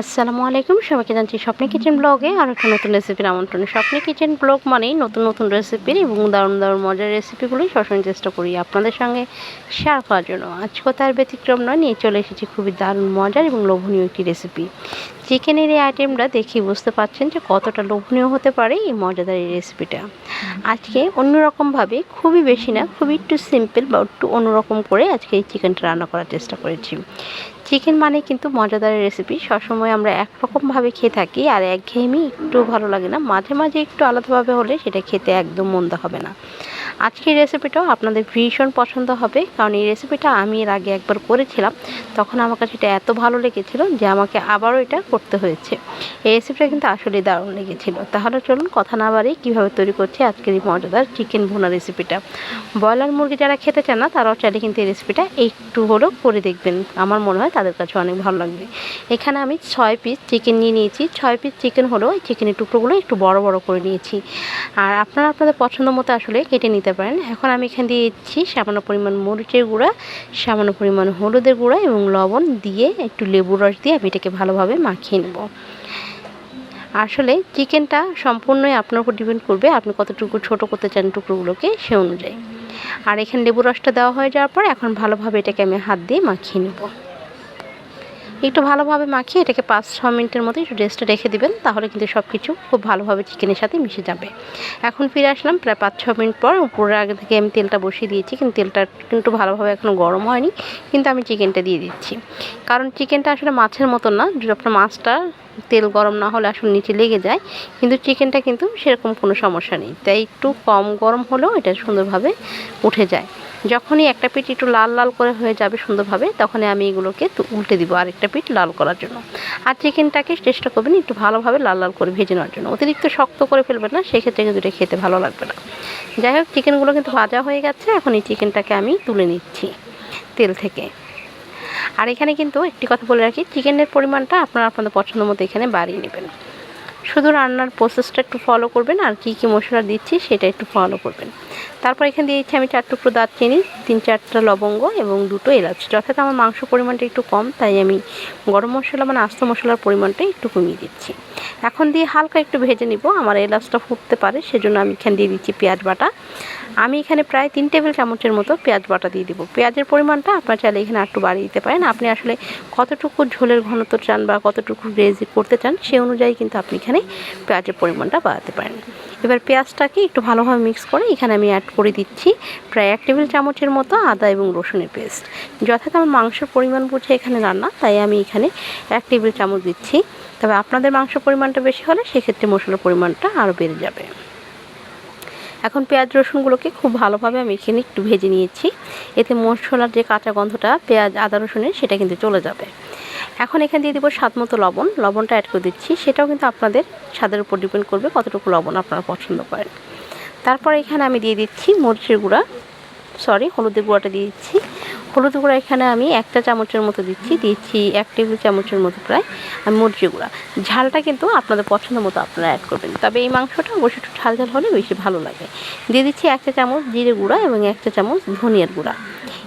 আসসালামু আলাইকুম, সবাইকে জানছি স্বপ্নে কিচেন ব্লগে আর একটা নতুন রেসিপির আমন্ত্রণ। স্বপ্নে কিচেন ব্লগ মানেই নতুন নতুন রেসিপির এবং দারুণ দারুণ মজার রেসিপিগুলোই সবসময় চেষ্টা করি আপনাদের সঙ্গে শেয়ার করার জন্য। আজকে তার ব্যতিক্রম নয়, নিয়ে চলে এসেছি খুবই দারুণ, মজার এবং লোভনীয় একটি রেসিপি চিকেনের এই আইটেমটা দেখেই বুঝতে পারছেন যে কতটা লোভনীয় হতে পারে এই মজাদার এই রেসিপিটা আজকে অন্যরকমভাবে খুবই বেশি না, খুবই একটু সিম্পল বা একটু অন্যরকম করে আজকে এই চিকেনটা রান্না করার চেষ্টা করেছি। চিকেন মানে কিন্তু মজাদার রেসিপি সবসময় আমরা একরকমভাবে খেয়ে থাকি আর একঘেয়েমি একটু ভালো লাগে না। মাঝে মাঝে একটু আলাদাভাবে হলে সেটা খেতে একদম মন্দ হবে না। আজকের রেসিপিটাও আপনাদের ভীষণ পছন্দ হবে। কারণ এই রেসিপিটা আমি এর আগে একবার করেছিলাম। তখন আমার কাছে এটা এত ভালো লেগেছিল যে আমাকে আবারও এটা করতে হয়েছে। এই রেসিপিটা কিন্তু আসলে দারুণ লেগেছিল। তাহলে চলুন কথা না বাড়িয়ে কীভাবে তৈরি করছি আজকের এই মজাদার চিকেন ভুনা রেসিপিটা ব্রয়লার মুরগি যারা খেতে চান না, তারাও চাইলে কিন্তু এই রেসিপিটা একটু হলেও করে দেখবেন। আমার মনে হয় তাদের কাছে অনেক ভালো লাগবে। এখানে আমি ছয় পিস চিকেন নিয়ে নিয়েছি। ছয় পিস চিকেন হলেও এই চিকেনের টুকরোগুলো একটু বড় বড় করে নিয়েছি। আর আপনারা আপনাদের পছন্দ মতো আসলে কেটে নিতে পারেন। এখন আমি এখানে দিয়ে দিচ্ছি সামান্য পরিমাণ মরিচের গুঁড়া, সামান্য পরিমাণ হলুদের গুঁড়া এবং লবণ দিয়ে একটু লেবুর রস দিয়ে আমি এটাকে ভালোভাবে মাখিয়ে নেব। আসলে চিকেনটা সম্পূর্ণই আপনার উপর ডিপেন্ড করবে, আপনি কতটুকু ছোট করতে চান টুকরোগুলোকে সে অনুযায়ী। আর এখানে লেবু রসটা দেওয়া হয়ে যাওয়ার পর এখন ভালোভাবে এটাকে আমি হাত দিয়ে মাখিয়ে নেব। একটু ভালোভাবে মাখিয়ে এটাকে পাঁচ, ছ মিনিটের মতো একটু রেস্টে রেখে দিবেন, তাহলে কিন্তু সব কিছু খুব ভালোভাবে চিকেনের সাথে মিশে যাবে। এখন ফিরে আসলাম প্রায় পাঁচ, ছ মিনিট পর, উপরে আগে থেকে আমি তেলটা বসিয়ে দিয়েছি, কিন্তু তেলটা কিন্তু ভালোভাবে এখনও গরম হয়নি, কিন্তু আমি চিকেনটা দিয়ে দিচ্ছি। কারণ চিকেনটা আসলে মাছের মতো না আপনার মাছটা তেল গরম না হলে আসলে নিচে লেগে যায়, কিন্তু চিকেনটা কিন্তু সেরকম কোনো সমস্যা নেই। তাই একটু কম গরম হলেও এটা সুন্দরভাবে উঠে যায়। যখনই একটা পিঠ একটু লাল লাল করে হয়ে যাবে সুন্দরভাবে, তখনই আমি এগুলোকে উল্টে দিব আরেকটা পিঠ লাল করার জন্য। আর চিকেনটাকে চেষ্টা করবেন একটু ভালোভাবে লাল লাল করে ভেজে নেওয়ার জন্য। অতিরিক্ত শক্ত করে ফেলবেন না, সেক্ষেত্রে কিন্তু এটা খেতে ভালো লাগবে না। যাই হোক চিকেনগুলো কিন্তু ভাজা হয়ে গেছে, এখন এই চিকেনটাকে আমি তুলে নিচ্ছি তেল থেকে। আর এখানে কিন্তু একটি কথা বলে রাখি চিকেনের পরিমাণটা আপনারা আপনাদের পছন্দ মতো এখানে বাড়িয়ে নেবেন। শুধু রান্নার প্রসেসটা একটু ফলো করবেন আর কী কী মশলা দিচ্ছি সেটা একটু ফলো করবেন। তারপর এখানে দিয়েছি আমি চার টুকরো দারচিনি, তিন চারটা লবঙ্গ এবং দুটো এলাচ। যথাযথ আমার মাংস পরিমাণটা একটু কম, তাই আমি গরম মশলা মানে আস্ত মশলার পরিমাণটা একটু কমিয়ে দিচ্ছি। এখন দিয়ে হালকা একটু ভেজে নিব, আমার এলাচটা ফুটতে পারে, সেজন্য আমি এখানে দিয়ে দিচ্ছি পেঁয়াজ বাটা। আমি এখানে প্রায় তিন টেবিল চামচের মতো পেঁয়াজ বাটা দিয়ে দিব। পেঁয়াজের পরিমাণটা আপনার চাইলে এখানে একটু বাড়িয়ে দিতে পারেন। আপনি আসলে কতটুকু ঝোলের ঘনত্ব চান বা কতটুকু গ্রেজি করতে চান সেই অনুযায়ী কিন্তু আপনি এখানে পেঁয়াজের পরিমাণটা বাড়াতে পারেন। এবার পেঁয়াজটাকে একটু ভালোভাবে মিক্স করে এখানে আমি অ্যাড করে দিচ্ছি প্রায় এক টেবিল চামচের মতো আদা এবং রসুনের পেস্ট যথাযথ আমার মাংসের পরিমাণ বুঝে এখানে রান্না, তাই আমি এখানে এক টেবিল চামচ দিচ্ছি। তবে আপনাদের মাংস পরিমাণটা বেশি হলে সেক্ষেত্রে মশলার পরিমাণটা আরও বেড়ে যাবে। এখন পেঁয়াজ রসুনগুলোকে খুব ভালোভাবে আমি এখানে একটু ভেজে নিয়েছি। এতে মশলার যে কাঁচা গন্ধটা, পেঁয়াজ, আদা, রসুনের, সেটা কিন্তু চলে যাবে। এখন এখানে দিয়ে দিব স্বাদ মতো লবণ। লবণটা অ্যাড করে দিচ্ছি। সেটাও কিন্তু আপনাদের স্বাদের উপর ডিপেন্ড করবে কতটুকু লবণ আপনারা পছন্দ করেন। তারপর এখানে আমি দিয়ে দিচ্ছি মরিচের গুঁড়া। সরি হলুদের গুঁড়াটা দিয়ে দিচ্ছি। হলুদ গুঁড়া এখানে আমি একটা চামচের মতো দিচ্ছি দিচ্ছি এক টেবিল চামচের মতো প্রায় আমি মরিচের গুঁড়া। ঝালটা কিন্তু আপনাদের পছন্দ মতো আপনারা অ্যাড করবেন। তবে এই মাংসটা অবশ্যই একটু ঝাল ঝাল হলে বেশি ভালো লাগে। দিয়ে দিচ্ছি একটা চামচ জিরে গুঁড়া এবং একটা চামচ ধনিয়ার গুঁড়া।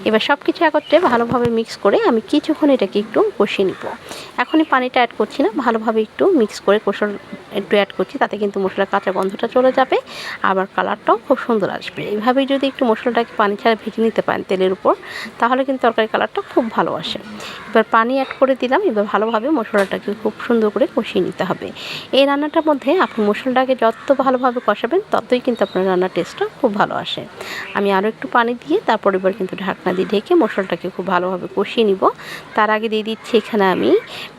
এবার সব কিছু একত্রে ভালোভাবে মিক্স করে আমি কিছুক্ষণ এটাকে একটু কষিয়ে নিব। এখনই পানিটা অ্যাড করছি না, ভালোভাবে একটু মিক্স করে কষার একটু অ্যাড করছি, তাতে কিন্তু মশলার কাঁচা গন্ধটা চলে যাবে, আবার কালারটাও খুব সুন্দর আসবে। এইভাবেই যদি একটু মশলাটাকে পানি ছাড়া ভেজে নিতে পারেন তেলের উপর, তাহলে কিন্তু তরকারি কালারটা খুব ভালো আসে। এবার পানি অ্যাড করে দিলাম, এবার ভালোভাবে মশলাটাকে খুব সুন্দর করে কষিয়ে নিতে হবে। এই রান্নাটার মধ্যে আপনি মশলাটাকে যত ভালোভাবে কষাবেন, ততই কিন্তু আপনার রান্নার টেস্টটা খুব ভালো আসে। আমি আরও একটু পানি দিয়ে তারপর এবার কিন্তু ঢাকনা দিয়ে ঢেকে মশলাটাকে খুব ভালোভাবে কষিয়ে নিব। তার আগে দিয়ে দিচ্ছি এখানে আমি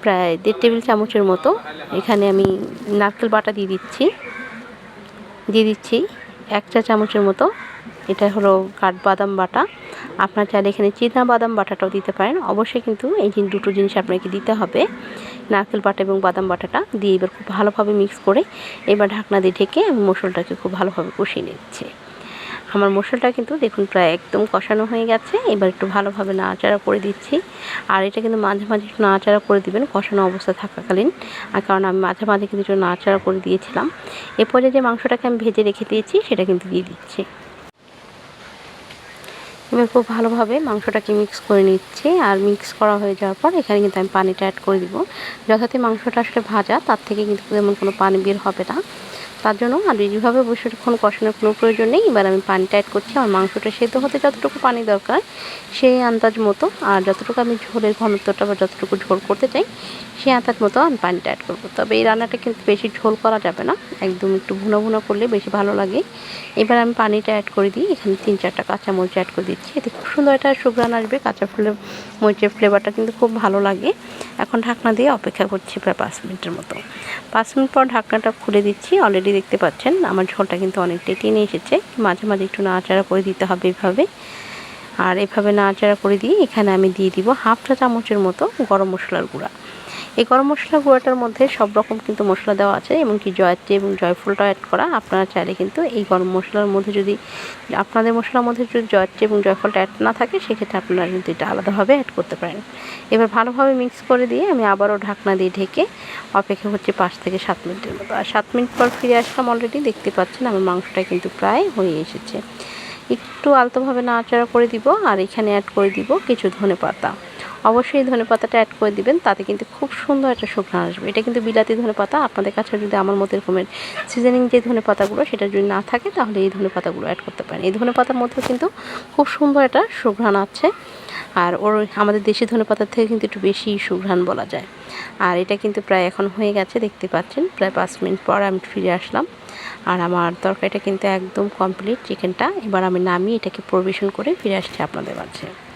প্রায় দেড় টেবিল চামচের মতো, এখানে আমি নারকেল বাটা দিয়ে দিচ্ছি। দিয়ে দিচ্ছি এক চা চামচের মতো। এটা হলো কাঠবাদাম বাটা। আপনার চাইলে এখানে চিনা বাদাম বাটাটাও দিতে পারেন। অবশ্যই কিন্তু এই দুটো জিনিস আপনাকে দিতে হবে, নারকেল বাটা এবং বাদাম বাটাটা, দিয়ে এবার খুব ভালোভাবে মিক্স করে এবার ঢাকনা দিয়ে ঢেকে আমি মশলাটাকে খুব ভালোভাবে কষিয়ে নিচ্ছি। আমার মশলাটা কিন্তু দেখুন প্রায় একদম কষানো হয়ে গেছে। এবার একটু ভালোভাবে নাড়াচাড়া করে দিচ্ছি। আর এটা কিন্তু মাঝে মাঝে একটু নাড়াচাড়া করে দিবেন, কষানো অবস্থা থাকাকালীন। আর কারণ আমি মাঝে মাঝে কিন্তু একটু নাড়াচাড়া করে দিয়েছিলাম। এরপরে যে মাংসটাকে আমি ভেজে রেখে দিয়েছি, সেটা কিন্তু দিয়ে দিচ্ছি। এবার খুব ভালোভাবে মাংসটাকে মিক্স করে নিচ্ছি। আর মিক্স করা হয়ে যাওয়ার পর এখানে কিন্তু আমি পানিটা অ্যাড করে দিব। যথাতে মাংসটা আসলে ভাজা, তার থেকে কিন্তু তেমন কোনো পানি বের হবে না। তার জন্য আর এইভাবে বসেক্ষণ কষানোর কোনো প্রয়োজন নেই। এবার আমি পানিটা অ্যাড করছি, আমার মাংসটা সেদ্ধ হতে যতটুকু পানি দরকার, সেই আন্দাজ মতো। আর যতটুকু আমি ঝোলের ঘনত্বটা বা যতটুকু ঝোল করতে চাই, সেই আন্দাজ মতো আমি পানিটা অ্যাড করব। তবে এই রান্নাটা কিন্তু বেশি ঝোল করা যাবে না, একদম একটু ভুনা ভুনা করলে বেশি ভালো লাগে। এবার আমি পানিটা অ্যাড করে দিই, এখানে তিন চারটা কাঁচা মরিচ অ্যাড করে দিচ্ছি। এতে খুব সুন্দর একটা সুগ্রান আসবে, কাঁচা ফুলের মরিচের ফ্লেভারটা কিন্তু খুব ভালো লাগে। এখন ঢাকনা দিয়ে অপেক্ষা করছি প্রায় পাঁচ মিনিটের মতো। পাঁচ মিনিট পর ঢাকনাটা খুলে দিচ্ছি অলরেডি দেখতে পাচ্ছেন। আমার ঝোলটা কিন্তু অনেকটাই টেনে এসেছে। মাঝে মাঝে একটু নাড়াচাড়া করে দিতে হবে এভাবে। আর এভাবে নাড়াচাড়া করে দিয়ে এখানে আমি দিয়ে দিব হাফটা চামচের মতো গরম মশলার গুঁড়া। এই গরম মশলা গুঁড়াটার মধ্যে সব রকম কিন্তু মশলা দেওয়া আছে এমনকি জয়ত্রী এবং জয়ফুলটা অ্যাড করা। আপনারা চাইলে কিন্তু এই গরম মশলার মধ্যে যদি, আপনাদের মশলার মধ্যে যদি জয়ত্রী এবং জয়ফলটা অ্যাড না থাকে, সেক্ষেত্রে আপনারা কিন্তু এটা আলাদাভাবে অ্যাড করতে পারেন। এবার ভালোভাবে মিক্স করে দিয়ে আমি আবারও ঢাকনা দিয়ে ঢেকে অপেক্ষা করছি পাঁচ থেকে সাত মিনিটের মতো। আর সাত মিনিট পর ফিরে আসলাম অলরেডি দেখতে পাচ্ছেন আমার মাংসটা কিন্তু প্রায় হয়ে এসেছে। একটু আলতোভাবে নাড়াচাড়া করে দিব, আর এখানে অ্যাড করে দিব কিছু ধনে পাতা। অবশ্যই ধনে পাতাটা অ্যাড করে দিবেন, তাতে কিন্তু খুব সুন্দর একটা শুকনো আসবে। এটা কিন্তু বিলাতি ধনে পাতা, আপনাদের কাছে যদি আমার মতো এরকমের সিজনিং যে ধনে পাতাগুলো সেটা যদি না থাকে, তাহলে এই ধনে পাতাগুলো অ্যাড করতে পারেন। এই ধনে পাতার মধ্যেও কিন্তু খুব সুন্দর একটা সুঘ্রাণ আছে, আর ওর আমাদের দেশি ধনে পাতার থেকে কিন্তু একটু বেশি সুঘ্রাণ বলা যায়। আর এটা কিন্তু প্রায় এখন হয়ে গেছে, দেখতে পাচ্ছেন, প্রায় পাঁচ মিনিট পর আমি ফিরে আসলাম। আর আমার তরকারিটা কিন্তু একদম কমপ্লিট চিকেনটা এবার আমি নামিয়ে এটাকে পরিবেশন করে ফিরে আসছি আপনাদের মাঝে।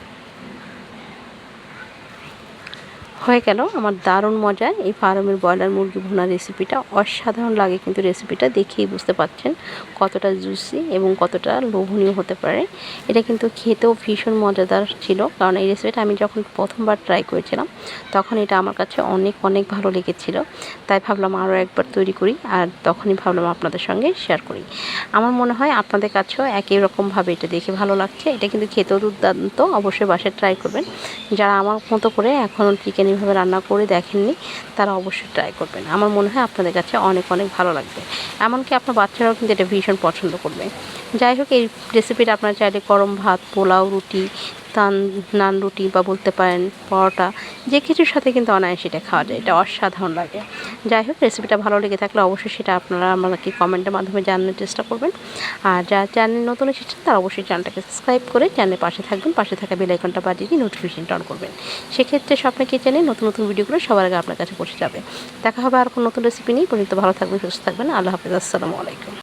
হয়ে গেল। আমার দারুণ মজা। এই ফার্মের ব্রয়লার মুরগি ভুনা রেসিপিটা অসাধারণ লাগে কিন্তু রেসিপিটা দেখেই বুঝতে পারছেন কতটা জুসি এবং কতটা লোভনীয় হতে পারে। এটা কিন্তু খেতেও ভীষণ মজাদার ছিল। কারণ এই রেসিপিটা আমি যখন প্রথমবার ট্রাই করেছিলাম, তখন এটা আমার কাছে অনেক অনেক ভালো লেগেছিল। তাই ভাবলাম আরও একবার তৈরি করি আর তখনই ভাবলাম আপনাদের সঙ্গে শেয়ার করি। আমার মনে হয় আপনাদের কাছেও একই রকমভাবে এটা দেখে ভালো লাগছে। এটা কিন্তু খেতেও দুর্দান্ত। অবশ্যই বাসায় ট্রাই করবেন। যারা আমার মতো করে এখনও চিকেন এইভাবে রান্না করে দেখেননি, তারা অবশ্যই ট্রাই করবেন। আমার মনে হয় আপনাদের কাছে অনেক অনেক ভালো লাগবে। এমনকি আপনার বাচ্চারাও কিন্তু এটা ভীষণ পছন্দ করবে। যাই হোক, এই রেসিপিটা আপনারা চাইলে গরম ভাত, পোলাও, রুটি, তান, নান রুটি বা বলতে পারেন পরোটা, যে কিছুর সাথে কিন্তু অনায়াসে এটা খাওয়া যায়, এটা অসাধারণ লাগে। যাই হোক রেসিপিটা ভালো লেগে থাকলে অবশ্যই সেটা আপনারা আমাকে কমেন্টের মাধ্যমে জানানোর চেষ্টা করবেন। আর যারা চ্যানেল নতুন এসেছেন, তারা অবশ্যই চ্যানেলটাকে সাবস্ক্রাইব করে চ্যানেলের পাশে থাকবেন, পাশে থাকা বেলাইকনটা বাজিয়ে দিয়ে নোটিফিকেশনটা অন করবেন। সেক্ষেত্রে স্বপ্নে কিচেনে নতুন নতুন ভিডিওগুলো সবার আগে আপনার কাছে পৌঁছে যাবে। দেখা হবে আর কোনো নতুন রেসিপি নেই পর্যন্ত ভালো থাকবেন, সুস্থ থাকবেন। আল্লাহ হাফিজ। আসসালামু আলাইকুম।